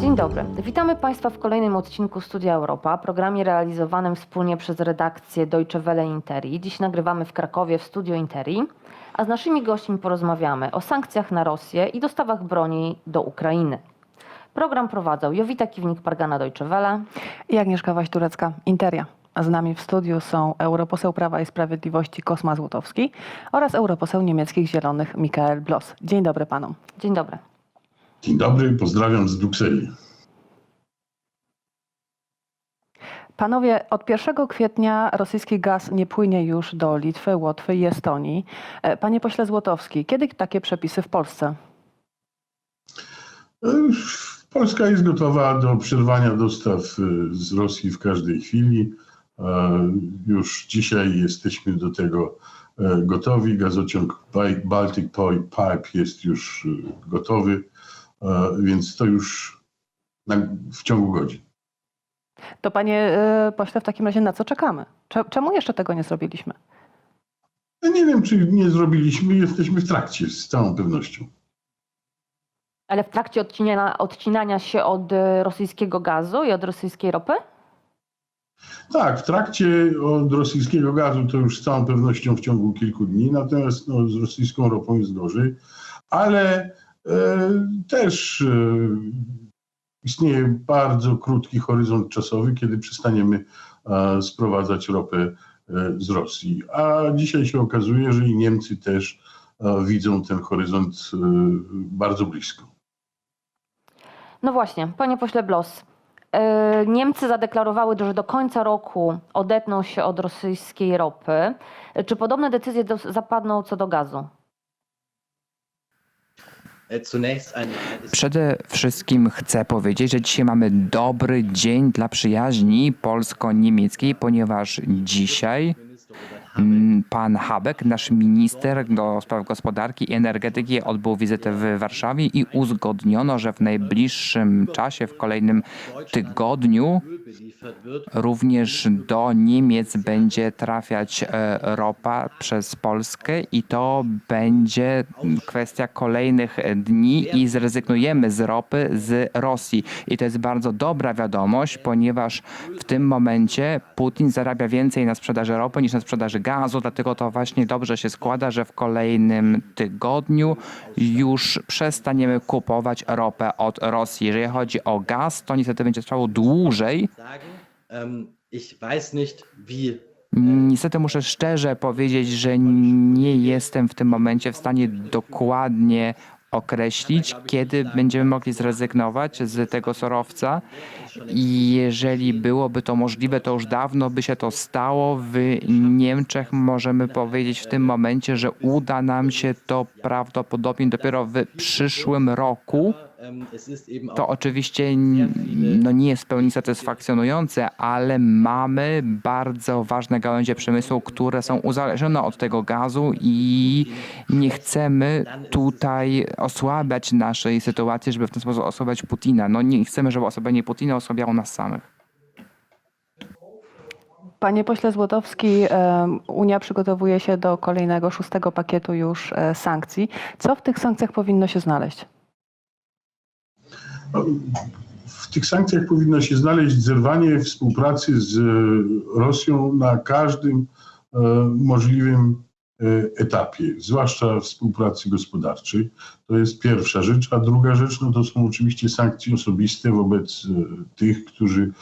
Dzień dobry. Witamy Państwa w kolejnym odcinku Studia Europa, programie realizowanym wspólnie przez redakcję Deutsche Welle Interi. Dziś nagrywamy w Krakowie w Studio Interi, a z naszymi gośćmi porozmawiamy o sankcjach na Rosję i dostawach broni do Ukrainy. Program prowadzą Jowita Kiwnik-Pargana Deutsche Welle. I Agnieszka Waś-Turecka, Interia. A z nami w studiu są europoseł Prawa i Sprawiedliwości Kosma Złotowski oraz europoseł niemieckich Zielonych Michael Bloss. Dzień dobry panom. Dzień dobry. Dzień dobry, pozdrawiam z Brukseli. Panowie, od 1 kwietnia rosyjski gaz nie płynie już do Litwy, Łotwy i Estonii. E, Panie pośle Złotowski, kiedy takie przepisy w Polsce? E, Polska jest gotowa do przerwania dostaw e, z Rosji w każdej chwili. E, Już dzisiaj jesteśmy do tego e, gotowi. Gazociąg Baltic Pipe jest już e, gotowy, więc to już w ciągu godzin. To panie pośle, w takim razie na co czekamy? Cze- Czemu jeszcze tego nie zrobiliśmy? Ja nie wiem, czy nie zrobiliśmy, jesteśmy w trakcie z całą pewnością. Ale w trakcie odcinania, odcinania się od rosyjskiego gazu i od rosyjskiej ropy? Tak, w trakcie od rosyjskiego gazu to już z całą pewnością w ciągu kilku dni, natomiast no, z rosyjską ropą jest gorzej, ale e, też e, istnieje bardzo krótki horyzont czasowy, kiedy przestaniemy e, sprowadzać ropę e, z Rosji. A dzisiaj się okazuje, że i Niemcy też e, widzą ten horyzont e, bardzo blisko. No właśnie, panie pośle Bloss. E, Niemcy zadeklarowały, że do końca roku odetną się od rosyjskiej ropy. Czy podobne decyzje do, zapadną co do gazu? Ein Przede wszystkim chcę powiedzieć, że dzisiaj mamy dobry dzień dla przyjaźni polsko-niemieckiej, ponieważ dzisiaj pan Habeck, nasz minister do spraw gospodarki i energetyki, odbył wizytę w Warszawie i uzgodniono, że w najbliższym czasie, w kolejnym tygodniu. Również do Niemiec będzie trafiać e, ropa przez Polskę i to będzie kwestia kolejnych dni i zrezygnujemy z ropy z Rosji. I to jest bardzo dobra wiadomość, ponieważ w tym momencie Putin zarabia więcej na sprzedaży ropy niż na sprzedaży gazu, dlatego to właśnie dobrze się składa, że w kolejnym tygodniu już przestaniemy kupować ropę od Rosji. Jeżeli chodzi o gaz, to niestety będzie trwało dłużej, Ähm, nicht, wie Niestety muszę szczerze powiedzieć, że nie jestem w tym momencie w stanie dokładnie określić, kiedy będziemy mogli zrezygnować z tego surowca. I jeżeli byłoby to możliwe, to już dawno by się to stało. W Niemczech możemy powiedzieć w tym momencie, że uda nam się to prawdopodobnie dopiero w przyszłym roku. To oczywiście no nie jest w pełni satysfakcjonujące, ale mamy bardzo ważne gałęzie przemysłu, które są uzależnione od tego gazu i nie chcemy tutaj osłabiać naszej sytuacji, żeby w ten sposób osłabiać Putina. No nie chcemy, żeby osłabianie Putina osłabiało nas samych. Panie pośle Złotowski, Unia przygotowuje się do kolejnego szóstego pakietu już e, sankcji. Co w tych sankcjach powinno się znaleźć? W tych sankcjach powinno się znaleźć zerwanie współpracy z e, Rosją na każdym e, możliwym e, etapie, zwłaszcza współpracy gospodarczej. To jest pierwsza rzecz. A druga rzecz no to są oczywiście sankcje osobiste wobec tych, którzy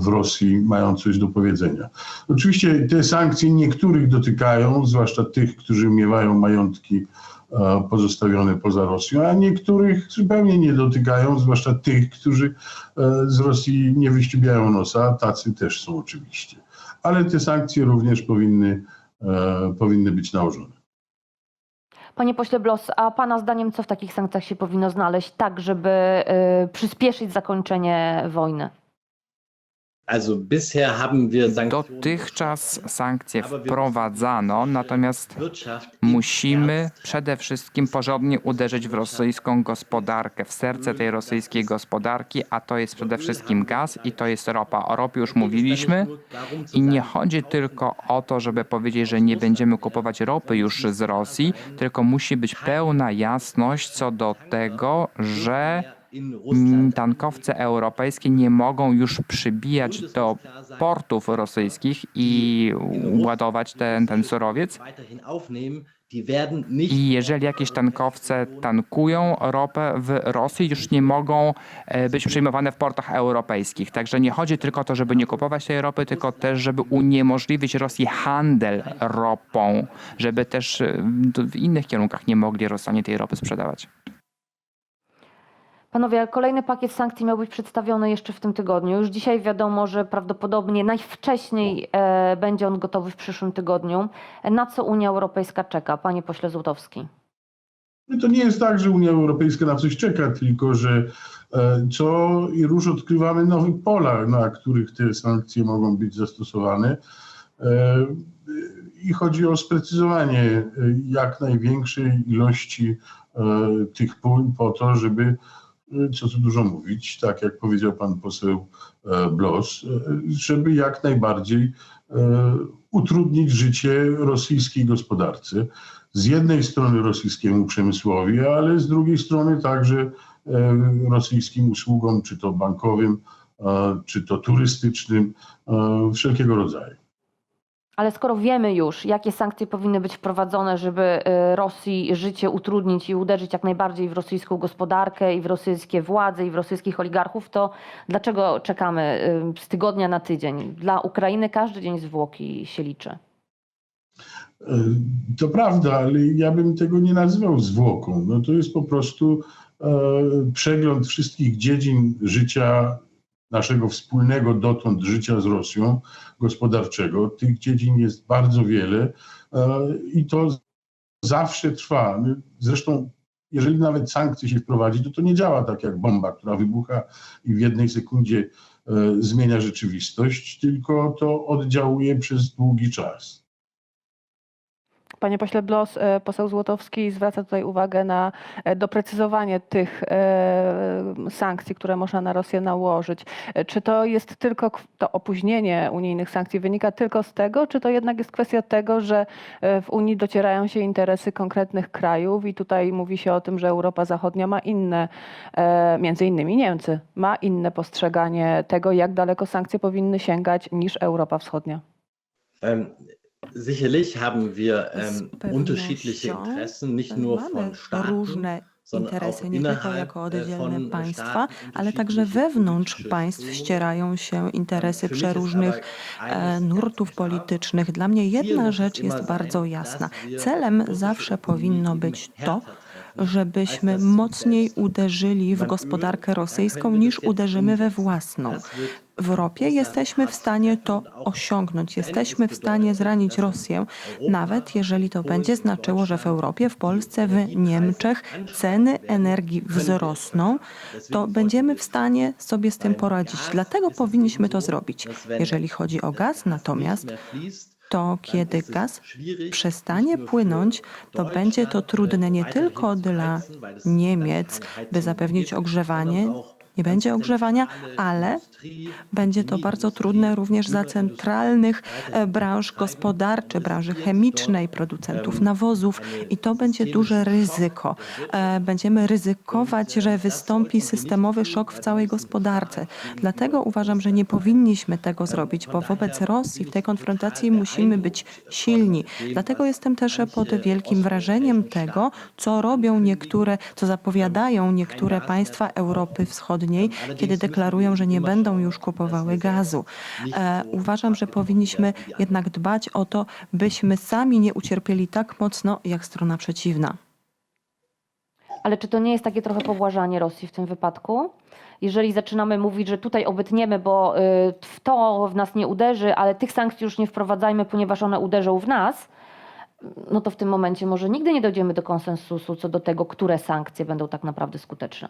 w Rosji mają coś do powiedzenia. Oczywiście te sankcje niektórych dotykają, zwłaszcza tych, którzy miewają majątki pozostawione poza Rosją, a niektórych zupełnie nie dotykają, zwłaszcza tych, którzy e, z Rosji nie wyściubiają nosa, tacy też są oczywiście. Ale te sankcje również powinny, e, powinny być nałożone. Panie pośle Bloss, a pana zdaniem co w takich sankcjach się powinno znaleźć, tak żeby e, przyspieszyć zakończenie wojny? Also bisher haben wir Sanktionen Dotychczas sankcje wprowadzano, natomiast musimy przede wszystkim porządnie uderzyć w rosyjską gospodarkę, w serce tej rosyjskiej gospodarki, a to jest przede wszystkim gaz i to jest ropa. O ropie już mówiliśmy i nie chodzi tylko o to, żeby powiedzieć, że nie będziemy kupować ropy już z Rosji, tylko musi być pełna jasność co do tego, że tankowce europejskie nie mogą już przybijać do portów rosyjskich i ładować ten, ten surowiec. I jeżeli jakieś tankowce tankują ropę w Rosji, już nie mogą e, być przyjmowane w portach europejskich. Także nie chodzi tylko o to, żeby nie kupować tej ropy, tylko też, żeby uniemożliwić Rosji handel ropą, żeby też e, w innych kierunkach nie mogli Rosjanie tej ropy sprzedawać. Panowie, kolejny pakiet sankcji miał być przedstawiony jeszcze w tym tygodniu. Już dzisiaj wiadomo, że prawdopodobnie najwcześniej e, będzie on gotowy w przyszłym tygodniu. Na co Unia Europejska czeka? Panie pośle Złotowski. No to nie jest tak, że Unia Europejska na coś czeka, tylko że e, co i róż odkrywamy nowe pola, na których te sankcje mogą być zastosowane. E, I chodzi o sprecyzowanie e, jak największej ilości tych pól po to, żeby, co tu dużo mówić, tak jak powiedział pan poseł e, Blos, e, żeby jak najbardziej e, utrudnić życie rosyjskiej gospodarce z jednej strony rosyjskiemu przemysłowi, ale z drugiej strony także rosyjskim usługom, czy to bankowym, czy to turystycznym, wszelkiego rodzaju. Ale skoro wiemy już, jakie sankcje powinny być wprowadzone, żeby e, Rosji życie utrudnić i uderzyć jak najbardziej w rosyjską gospodarkę i w rosyjskie władze i w rosyjskich oligarchów, to dlaczego czekamy e, z tygodnia na tydzień? Dla Ukrainy każdy dzień zwłoki się liczy. E, To prawda, ale ja bym tego nie nazywał zwłoką. No to jest po prostu e, przegląd wszystkich dziedzin życia naszego wspólnego dotąd życia z Rosją gospodarczego. Tych dziedzin jest bardzo wiele e, i to zawsze trwa. Zresztą, jeżeli nawet sankcje się wprowadzi, to to nie działa tak jak bomba, która wybucha i w jednej sekundzie e, zmienia rzeczywistość, tylko to oddziałuje przez długi czas. Panie pośle Blos, e, poseł Złotowski zwraca tutaj uwagę na e, doprecyzowanie tych e, sankcji, które można na Rosję nałożyć. Czy to jest tylko to opóźnienie unijnych sankcji wynika tylko z tego, czy to jednak jest kwestia tego, że w Unii docierają się interesy konkretnych krajów i tutaj mówi się o tym, że Europa Zachodnia ma inne, między innymi Niemcy, ma inne postrzeganie tego, jak daleko sankcje powinny sięgać niż Europa Wschodnia. Sicherlich haben wir ähm, unterschiedliche Interessen, nicht nur von Staaten, interesy, nie tylko jako äh, oddzielne państwa, ale także wewnątrz państw ścierają się interesy przeróżnych e, nurtów politycznych. Dla mnie jedna rzecz jest bardzo jasna. Celem zawsze powinno być to, żebyśmy mocniej uderzyli w gospodarkę da rosyjską niż uderzymy we własną. W ropie jesteśmy w stanie to osiągnąć, jesteśmy w stanie zranić Rosję, nawet jeżeli to będzie znaczyło, że w Europie, w Polsce, w Niemczech ceny energii wzrosną, to będziemy w stanie sobie z tym poradzić. Dlatego powinniśmy to zrobić. Jeżeli chodzi o gaz natomiast, to kiedy gaz przestanie płynąć, to będzie to trudne nie tylko dla Niemiec, by zapewnić ogrzewanie, nie będzie ogrzewania, ale będzie to bardzo trudne również dla centralnych e, branż gospodarczych, branży chemicznej, producentów nawozów i to będzie duże ryzyko. E, Będziemy ryzykować, że wystąpi systemowy szok w całej gospodarce. Dlatego uważam, że nie powinniśmy tego zrobić, bo wobec Rosji w tej konfrontacji musimy być silni. Dlatego jestem też pod wielkim wrażeniem tego, co robią niektóre, co zapowiadają niektóre państwa Europy Wschodniej, kiedy deklarują, że nie będą już kupowały gazu. E, uważam, że powinniśmy jednak dbać o to, byśmy sami nie ucierpieli tak mocno, jak strona przeciwna. Ale czy to nie jest takie trochę pobłażanie Rosji w tym wypadku? Jeżeli zaczynamy mówić, że tutaj obetniemy, bo y, w to w nas nie uderzy, ale tych sankcji już nie wprowadzajmy, ponieważ one uderzą w nas, no to w tym momencie może nigdy nie dojdziemy do konsensusu co do tego, które sankcje będą tak naprawdę skuteczne.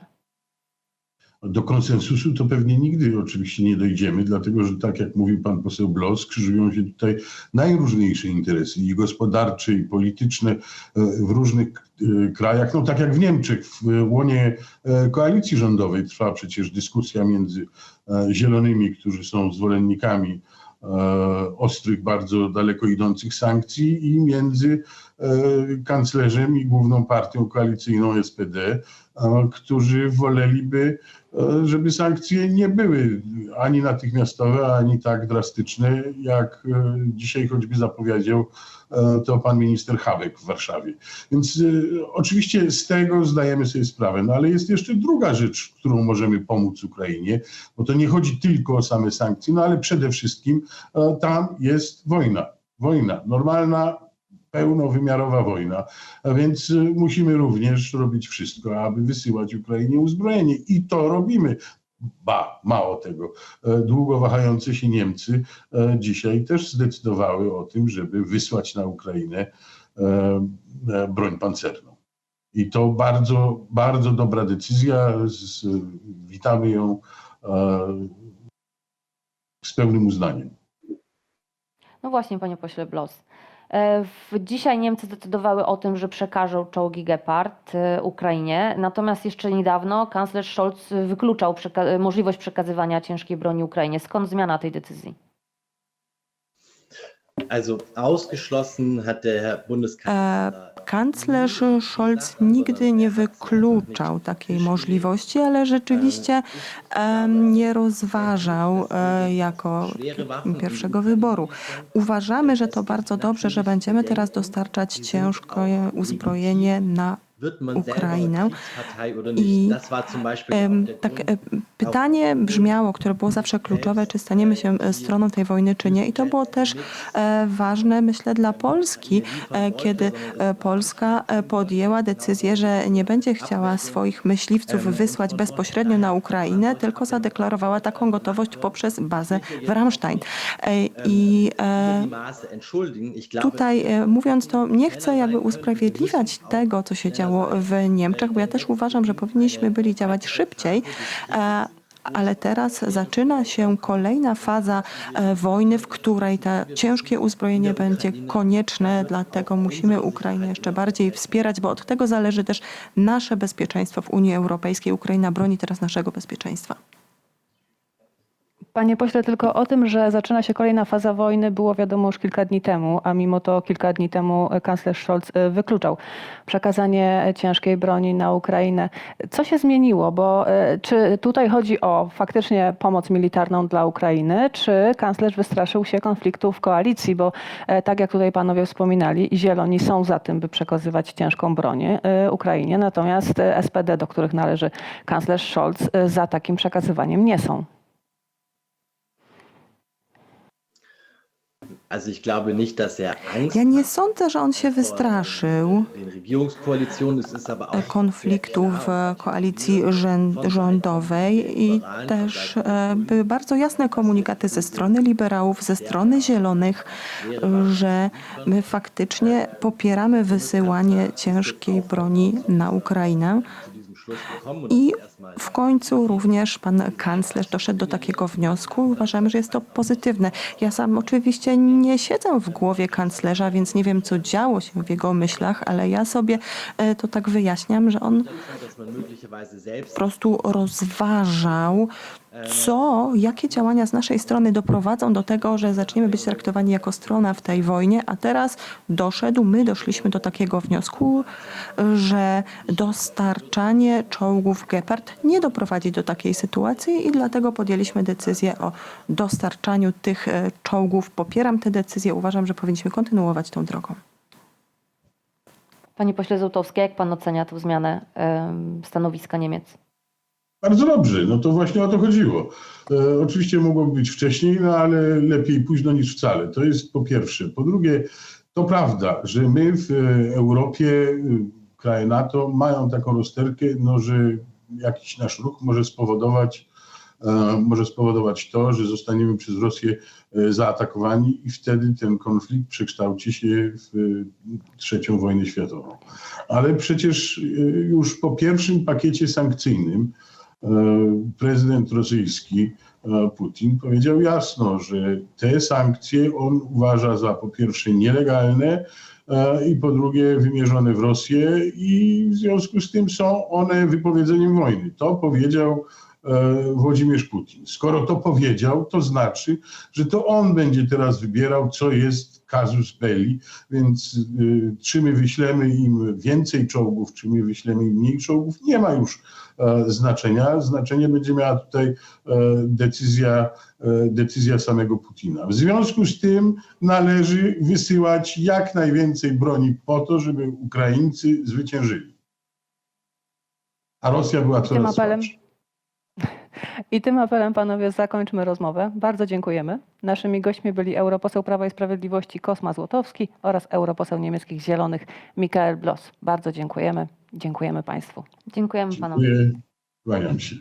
Do konsensusu to pewnie nigdy oczywiście nie dojdziemy, dlatego że tak jak mówił pan poseł Blos, krzyżują się tutaj najróżniejsze interesy i gospodarcze, i polityczne e, w różnych e, krajach. No tak jak w Niemczech, w łonie e, koalicji rządowej trwa przecież dyskusja między zielonymi, którzy są zwolennikami ostrych, bardzo daleko idących sankcji i między kanclerzem i główną partią koalicyjną SPD, e, którzy woleliby, e, żeby sankcje nie były ani natychmiastowe, ani tak drastyczne, jak e, dzisiaj choćby zapowiedział e, to pan minister Habeck w Warszawie. Więc e, oczywiście z tego zdajemy sobie sprawę, no ale jest jeszcze druga rzecz, którą możemy pomóc Ukrainie, bo to nie chodzi tylko o same sankcje, no ale przede wszystkim e, tam jest wojna. Wojna, normalna, pełnowymiarowa wojna, a więc y, musimy również robić wszystko, aby wysyłać Ukrainie uzbrojenie i to robimy. Ba, mało tego, e, długo wahające się Niemcy e, dzisiaj też zdecydowały o tym, żeby wysłać na Ukrainę e, broń pancerną. I to bardzo, bardzo dobra decyzja. Witamy ją z pełnym uznaniem. No właśnie, panie pośle Blos. E, Dzisiaj Niemcy zdecydowały o tym, że przekażą czołgi Gepard e, Ukrainie, natomiast jeszcze niedawno kanclerz Scholz wykluczał przeka- możliwość przekazywania ciężkiej broni Ukrainie. Skąd zmiana tej decyzji? Also ausgeschlossen hat der Herr E, Bundeskanzler. Kanclerz Scholz nigdy nie wykluczał takiej możliwości, ale rzeczywiście em, nie rozważał e, jako pierwszego wyboru. Uważamy, że to bardzo dobrze, że będziemy teraz dostarczać ciężkie uzbrojenie na Ukrainę. I, Tak, e, pytanie brzmiało, które było zawsze kluczowe, czy staniemy się e, stroną tej wojny, czy nie. I to było też e, ważne, myślę, dla Polski, kiedy Polska podjęła decyzję, że nie będzie chciała swoich myśliwców wysłać bezpośrednio na Ukrainę, tylko zadeklarowała taką gotowość poprzez bazę w Ramstein. I Tutaj mówiąc to, nie chcę jakby usprawiedliwiać tego, co się działo w Niemczech, bo ja też uważam, że powinniśmy byli działać szybciej. e, Ale teraz zaczyna się kolejna faza e, wojny, w której to ciężkie uzbrojenie będzie konieczne, dlatego musimy Ukrainę jeszcze bardziej wspierać, bo od tego zależy też nasze bezpieczeństwo w Unii Europejskiej. Ukraina broni teraz naszego bezpieczeństwa. Panie pośle, tylko o tym, że zaczyna się kolejna faza wojny, było wiadomo już kilka dni temu, a mimo to kilka dni temu kanclerz Scholz e, wykluczał przekazanie ciężkiej broni na Ukrainę. Co się zmieniło? Bo e, czy tutaj chodzi o faktycznie pomoc militarną dla Ukrainy, czy kanclerz wystraszył się konfliktu w koalicji? Bo e, tak jak tutaj panowie wspominali, zieloni są za tym, by przekazywać ciężką e, Ukrainie, natomiast e, SPD, do których należy kanclerz Scholz, e, za takim przekazywaniem nie są. Ja nie sądzę, że on się wystraszył. den Regierungskoalitionen. Es ist aber auch konfliktu sehr w klar, koalicji rządowej i też e, były bardzo jasne komunikaty ze strony liberałów, ze strony zielonych, że my faktycznie popieramy wysyłanie ciężkiej broni na Ukrainę. I w końcu również pan kanclerz doszedł do takiego wniosku. Uważamy, że jest to pozytywne. Ja sam oczywiście nie siedzę w głowie kanclerza, więc nie wiem, co działo się w jego myślach, ale ja sobie e, to tak wyjaśniam, że on po prostu rozważał, co, jakie działania z naszej strony doprowadzą do tego, że zaczniemy być traktowani jako strona w tej wojnie, a teraz doszedł, my doszliśmy do takiego wniosku, że dostarczanie czołgów Gepard nie doprowadzi do takiej sytuacji i dlatego podjęliśmy decyzję o dostarczaniu tych e, czołgów. Popieram tę decyzję, uważam, że powinniśmy kontynuować tą drogą. Panie pośle Złotowski, jak pan ocenia tę zmianę stanowiska Niemiec? Bardzo dobrze, no to właśnie o to chodziło. E, oczywiście mogło być wcześniej, no ale lepiej późno niż wcale. To jest po pierwsze. Po drugie, to prawda, że my w e, Europie, e, kraje NATO mają taką rozterkę, no, że jakiś nasz ruch może spowodować, e, może spowodować to, że zostaniemy przez Rosję e, zaatakowani i wtedy ten konflikt przekształci się w e, trzecią wojnę światową. Ale przecież już po pierwszym pakiecie sankcyjnym prezydent rosyjski Putin powiedział jasno, że te sankcje on uważa za po pierwsze nielegalne i po drugie wymierzone w Rosję i w związku z tym są one wypowiedzeniem wojny. To powiedział e, Włodzimierz Putin. Skoro to powiedział, to znaczy, że to on będzie teraz wybierał, co jest casus belli, więc y, czy my wyślemy im więcej czołgów, czy my wyślemy im mniej czołgów, nie ma już e, znaczenia. Znaczenie będzie miała tutaj e, decyzja, e, decyzja samego Putina. W związku z tym należy wysyłać jak najwięcej broni po to, żeby Ukraińcy zwyciężyli. A Rosja była coraz słabsza. I tym apelem, panowie, zakończmy rozmowę. Bardzo dziękujemy. Naszymi gośćmi byli europoseł Prawa i Sprawiedliwości Kosma Złotowski oraz europoseł niemieckich Zielonych Michael Blos. Bardzo dziękujemy. Dziękujemy państwu. Dziękujemy panowie. Dziękuję. Kłaniam się.